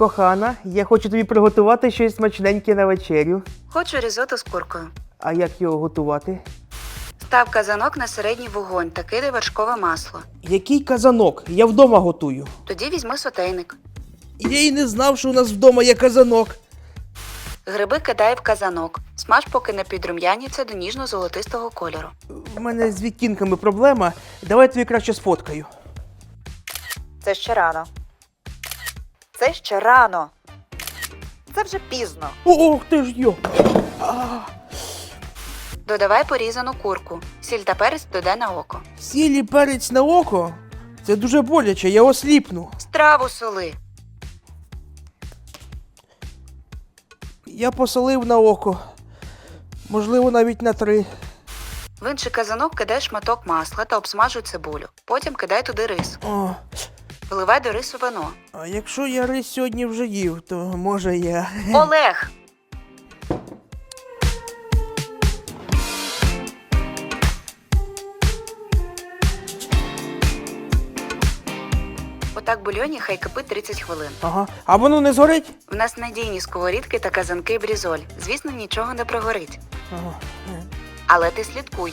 Кохана, я хочу тобі приготувати щось смачненьке на вечерю. Хочу різоту з куркою. А як його готувати? Став казанок на середній вогонь та кидай вершкове масло. Який казанок? Я вдома готую. Тоді візьми сотейник. Я й не знав, що у нас вдома є казанок. Гриби кидай в казанок. Смаж, поки не підрум'яніться до ніжно-золотистого кольору. У мене з відтінками проблема. Давай я тобі краще сфоткаю. Це ще рано. Це ще рано. Це вже пізно. Ох ти ж йо! Додавай порізану курку. Сіль та перець додай на око. Сілі перець на око? Це дуже боляче, я осліпну. Страву соли. Я посолив на око. Можливо, навіть на три. В інший казанок кидай шматок масла та обсмажуй цибулю. Потім кидай туди рис. О, Виливай до рису вино. а якщо я рис сьогодні вже їв, то може я. Олег! Отак бульйоні хай кипить 30 хвилин. Ага. А воно не згорить? В нас надійні сковорідки та казанки брізоль. Звісно, нічого не прогорить. Ага. Але ти слідкуй.